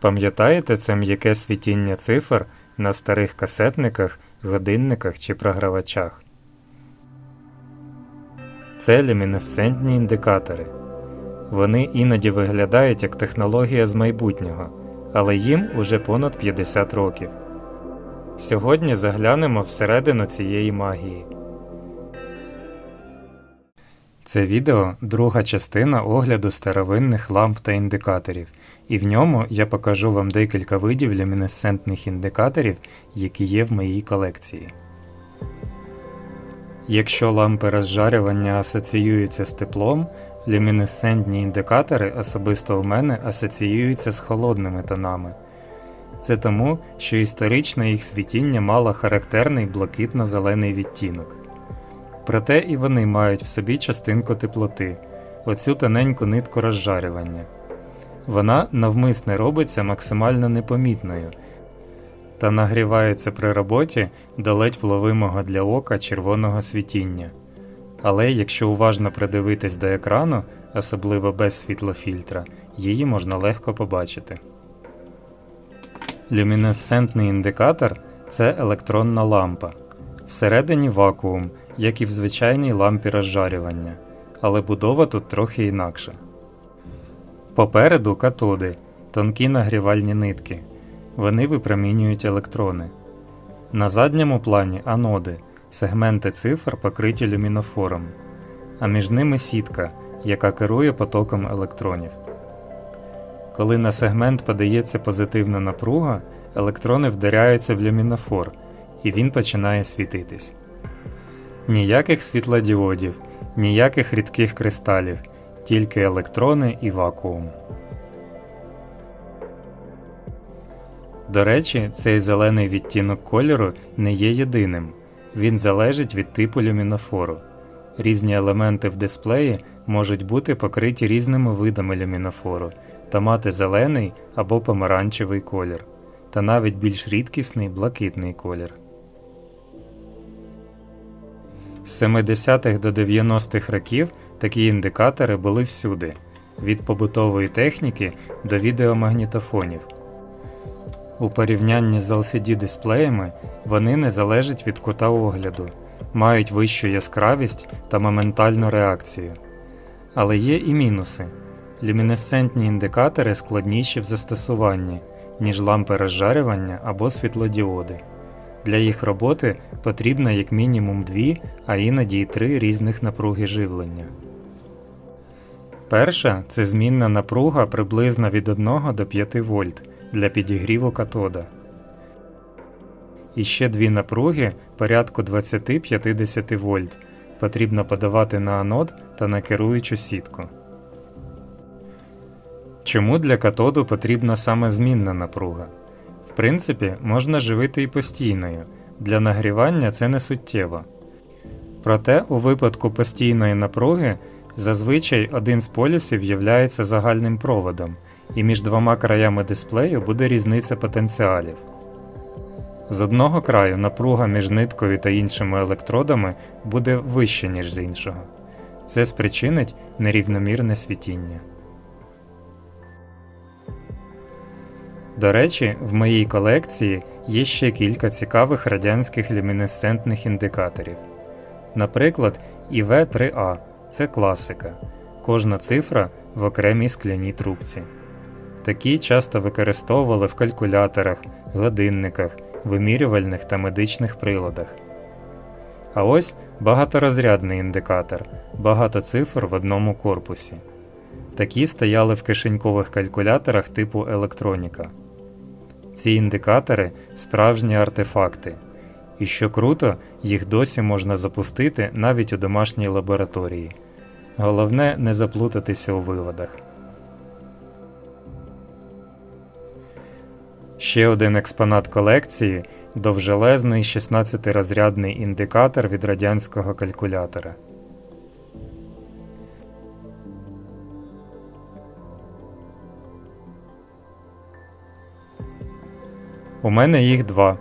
Пам'ятаєте це м'яке світіння цифр на старих касетниках, годинниках чи програвачах? Це люмінесцентні індикатори. Вони іноді виглядають як технологія з майбутнього, але їм уже понад 50 років. Сьогодні заглянемо всередину цієї магії. Це відео друга частина огляду старовинних ламп та індикаторів, і в ньому я покажу вам декілька видів люмінесцентних індикаторів, які є в моїй колекції. Якщо лампи розжарювання асоціюються з теплом, люмінесцентні індикатори особисто у мене асоціюються з холодними тонами. Це тому, що історично їх світіння мало характерний блакитно-зелений відтінок. Проте і вони мають в собі частинку теплоти, оцю тоненьку нитку розжарювання. Вона навмисне робиться максимально непомітною та нагрівається при роботі до ледь вловимого для ока червоного світіння. Але якщо уважно придивитись до екрану, особливо без світлофільтра, її можна легко побачити. Люмінесцентний індикатор це електронна лампа. Всередині вакуум, як і в звичайній лампі розжарювання, але будова тут трохи інакша. Попереду катоди, тонкі нагрівальні нитки. Вони випромінюють електрони. На задньому плані аноди, сегменти цифр покриті люмінофором, а між ними сітка, яка керує потоком електронів. Коли на сегмент подається позитивна напруга, електрони вдаряються в люмінофор, і він починає світитись. Ніяких світлодіодів, ніяких рідких кристалів, тільки електрони і вакуум. До речі, цей зелений відтінок кольору не є єдиним. Він залежить від типу люмінофору. Різні елементи в дисплеї можуть бути покриті різними видами люмінофору та мати зелений або помаранчевий колір, та навіть більш рідкісний блакитний колір. З 70-х до 90-х років такі індикатори були всюди від побутової техніки до відеомагнітофонів. У порівнянні з LCD-дисплеями вони не залежать від кута огляду, мають вищу яскравість та моментальну реакцію. Але є і мінуси. Люмінесцентні індикатори складніші в застосуванні, ніж лампи розжарювання або світлодіоди. Для їх роботи потрібно як мінімум дві, а іноді й три різних напруги живлення. Перша це змінна напруга приблизно від 1 до 5 вольт для підігріву катода. І ще дві напруги порядку 20-50 вольт потрібно подавати на анод та на керуючу сітку. Чому для катоду потрібна саме змінна напруга? Принципі, можна живити і постійною, для нагрівання це не суттєво. Проте у випадку постійної напруги зазвичай один з полюсів являється загальним проводом, і між двома краями дисплею буде різниця потенціалів. З одного краю напруга між ниткою та іншими електродами буде вища, ніж з іншого. Це спричинить нерівномірне світіння. До речі, в моїй колекції є ще кілька цікавих радянських люмінесцентних індикаторів. Наприклад, ІВ3А це класика, кожна цифра в окремій скляній трубці. Такі часто використовували в калькуляторах, годинниках, вимірювальних та медичних приладах. А ось багаторозрядний індикатор, багато цифр в одному корпусі. Такі стояли в кишенькових калькуляторах типу електроніка. Ці індикатори справжні артефакти, і що круто, їх досі можна запустити навіть у домашній лабораторії. Головне не заплутатися у виводах. Ще один експонат колекції довжелезний 16-розрядний індикатор від радянського калькулятора. У мене їх два.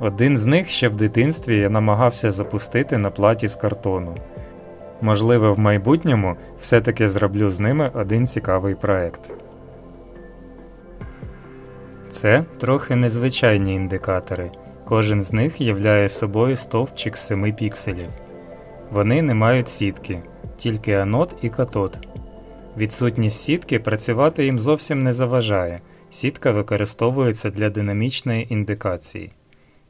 Один з них ще в дитинстві я намагався запустити на платі з картону. Можливо, в майбутньому все-таки зроблю з ними один цікавий проект. Це трохи незвичайні індикатори. Кожен з них являє собою стовпчик з 7 пікселів. Вони не мають сітки, тільки анод і катод. Відсутність сітки працювати їм зовсім не заважає. Сітка використовується для динамічної індикації.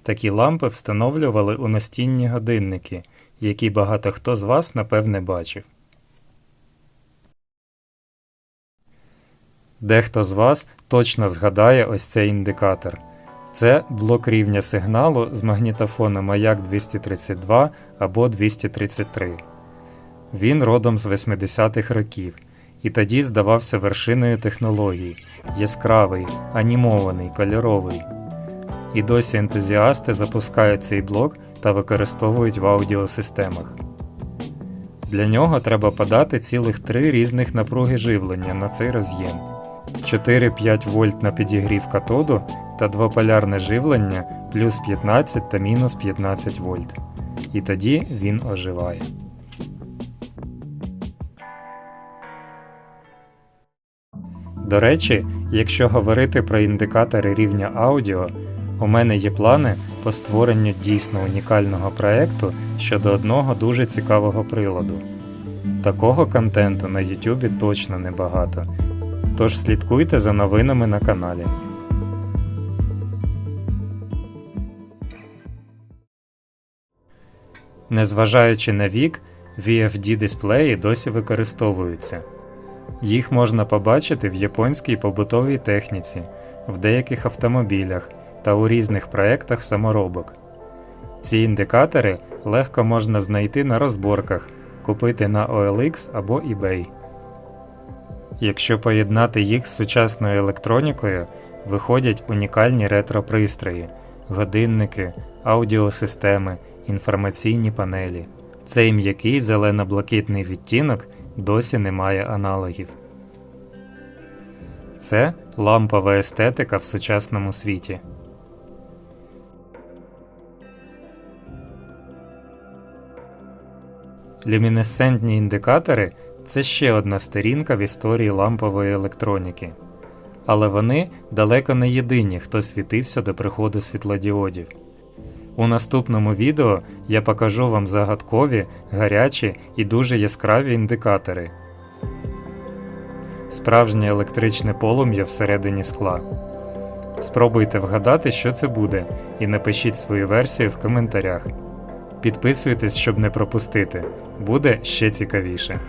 Такі лампи встановлювали у настінні годинники, які багато хто з вас напевне бачив. Дехто з вас точно згадає ось цей індикатор. Це блок рівня сигналу з магнітофона Маяк 232 або 233. Він родом з 80-х років і тоді здавався вершиною технологій яскравий, анімований, кольоровий. І досі ентузіасти запускають цей блок та використовують в аудіосистемах. Для нього треба подати цілих три різних напруги живлення на цей роз'єм. 4-5 вольт на підігрів катоду та двополярне живлення плюс 15 та мінус 15 вольт. І тоді він оживає. До речі, якщо говорити про індикатори рівня аудіо, у мене є плани по створенню дійсно унікального проекту щодо одного дуже цікавого приладу. Такого контенту на YouTube точно небагато, тож слідкуйте за новинами на каналі. Незважаючи на вік, VFD дисплеї досі використовуються. Їх можна побачити в японській побутовій техніці, в деяких автомобілях та у різних проєктах саморобок. Ці індикатори легко можна знайти на розборках, купити на OLX або eBay. Якщо поєднати їх з сучасною електронікою, виходять унікальні ретро-пристрої, годинники, аудіосистеми, інформаційні панелі. Цей м'який зелено-блакитний відтінок досі не має аналогів. Це лампова естетика в сучасному світі. Люмінесцентні індикатори це ще одна сторінка в історії лампової електроніки. Але вони далеко не єдині, хто світився до приходу світлодіодів. У наступному відео я покажу вам загадкові, гарячі і дуже яскраві індикатори. Справжнє електричне полум'я всередині скла. Спробуйте вгадати, що це буде, і напишіть свою версію в коментарях. Підписуйтесь, щоб не пропустити. Буде ще цікавіше.